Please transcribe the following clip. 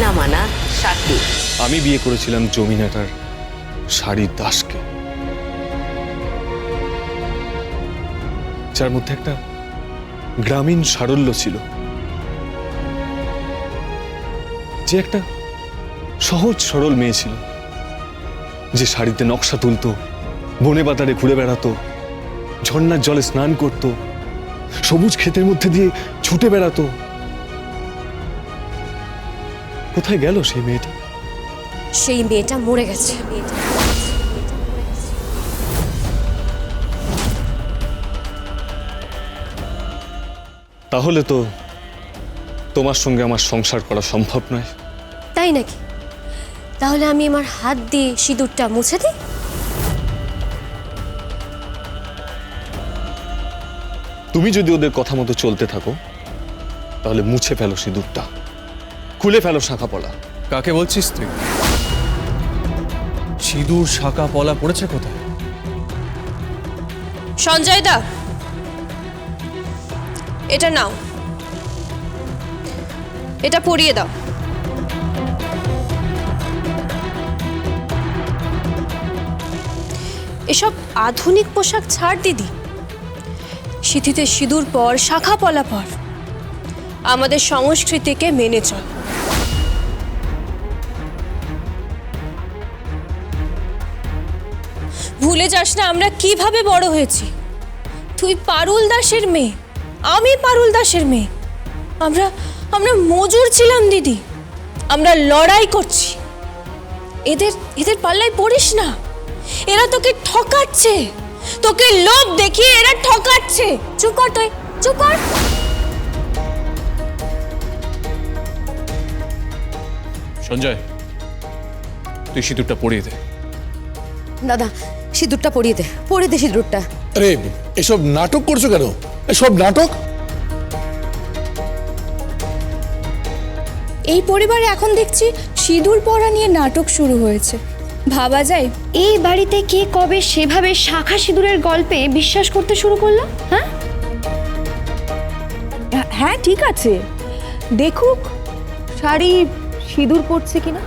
না মানা আমি বিয়ে করেছিলাম জমিনাটার শাড়ির দাসকে। যার মধ্যে একটা গ্রামীণ সারল্য ছিল। যে একটা সহজ সরল মেয়ে ছিল। যে শাড়িতে নকশা তুলতো, বনে বাতারে ঘুরে বেড়াতো, ঝর্ণার জলে স্নান করত, সবুজ ক্ষেতের মধ্যে দিয়ে ছুটে বেড়াতো। কোথায় গেল সেই মেয়েটা? সেই মেয়েটা মরে গেছে। তাহলে তো তোমার সঙ্গে আমার সংসার করা সম্ভব নয়। তাই নাকি? তাহলে আমি আমার হাত দিয়ে সিঁদুরটা মুছে দিই? তুমি যদি ওদের কথা মতো চলতে থাকো তাহলে মুছে ফেলো সিঁদুরটা। খুলে ফেলো শাখা পলা। কাকে বলছিস তুই? সিঁদুর শাঁকা পলা পড়েছে কোথায়? সঞ্জয় দা। এটা নাও। এটা পরিয়ে দাও। এসব আধুনিক পোশাক ছাড় দিদি। সিঁথিতে সিঁদুর পর শাখা পলা পর। আমাদের সংস্কৃতিকে মেনে চল। ভুলে যাস না আমরা কীভাবে বড় হয়েছি? তুই পারুল দাসের মেয়ে আমি পারুল দাসের মেয়ে। আমরা আমরা মজুর ছিলাম দিদি। আমরা লড়াই করছি। এদের এদের পাল্লায় পড়িস না। এরা তোকে ঠকাচ্ছে। তোকে লোভ দেখিয়ে এরা ঠকাচ্ছে। চুপ কর তুই চুপ কর। সঞ্জয় তুই সিঁদুরটা পরিয়ে দে। দাদা সিঁদুরটা পরিয়ে দে পরিয়ে দে সিঁদুরটা আরে এসব নাটক করছ কেন? এসব নাটক? এই পরিবারে এখন দেখছি সিঁদুর পরা নিয়ে নাটক শুরু হয়েছে। ভাবা যায় এই বাড়িতে কে কবে সেভাবে শাখা সিঁদুরের গল্পে বিশ্বাস করতে শুরু করল হ্যাঁ? হ্যাঁ ঠিক আছে। দেখুক শাড়ি সিঁদুর পড়ছে কিনা।